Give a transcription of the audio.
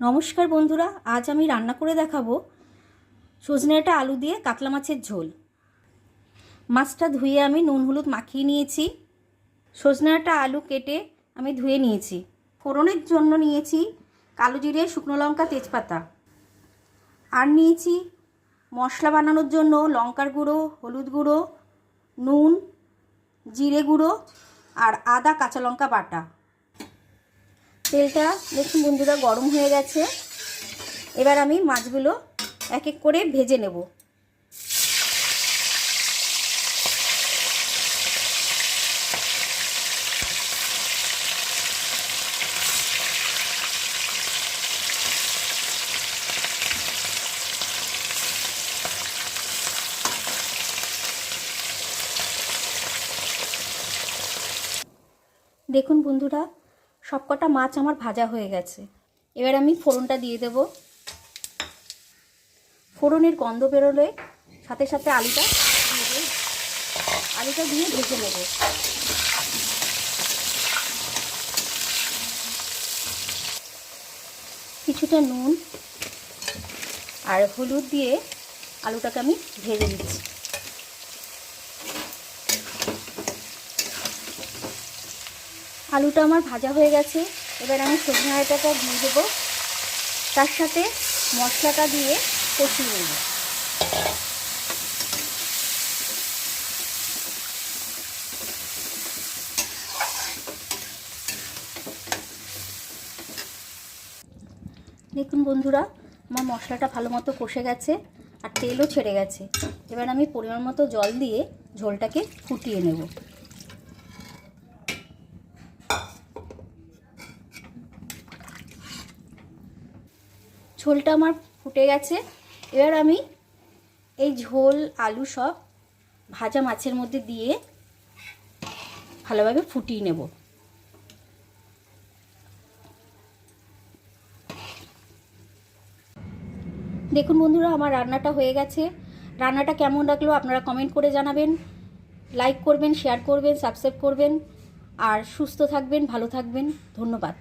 নমস্কার বন্ধুরা, আজ আমি রান্না করে দেখাবো সজনেটা আলু দিয়ে কাতলা মাছের ঝোল। মাছটা ধুয়ে আমি নুন হলুদ মাখিয়ে নিয়েছি। সজনেটা আলু কেটে আমি ধুয়ে নিয়েছি। ফোড়নের জন্য নিয়েছি কালো জিরে, শুকনো লঙ্কা, তেজপাতা। আর নিয়েছি মশলা বানানোর জন্য লঙ্কার গুঁড়ো, হলুদ গুঁড়ো, নুন, জিরে গুঁড়ো আর আদা কাঁচা লঙ্কা বাটা। তেলটা দেখুন বন্ধুরা, গরম হয়ে গেছে। এবার আমি মাছগুলো এক এক করে ভেজে নেব। দেখুন বন্ধুরা সবকটা মাছ আমার ভাজা হয়ে গেছে। এবার আমি ফোড়নটা দিয়ে দেব। ফোড়নের গন্ধ বেরোলে সাথে সাথে আলুটা দিয়ে আলুটা দিয়ে ভেজে নেব। কিছুটা নুন আর হলুদ দিয়ে আলুটাকে আমি ভেজে দিচ্ছি আলুটা আমার ভাজা হয়ে গেছে। এবার আমি সজনে ডাঁটাটা দিয়ে দেবো। তার সাথে মশলাটা দিয়ে কষিয়ে নেব। দেখুন বন্ধুরা, আমার মশলাটা ভালো মতো কষে গেছে আর তেলও ছেড়ে গেছে। এবার আমি পরিমাণ মতো জল দিয়ে ঝোলটাকে ফুটিয়ে নেব। ঝোলটা আমার ফুটে গেছে। এবার আমি এই ঝোল, আলু সব ভাজা মাছের মধ্যে দিয়ে ভালোভাবে ফুটিয়ে নেব। দেখুন বন্ধুরা, আমার রান্নাটা হয়ে গেছে। রান্নাটা কেমন লাগল আপনারা কমেন্ট করে জানাবেন। লাইক করবেন শেয়ার করবেন সাবস্ক্রাইব করবেন। আর সুস্থ থাকবেন, ভালো থাকবেন। ধন্যবাদ।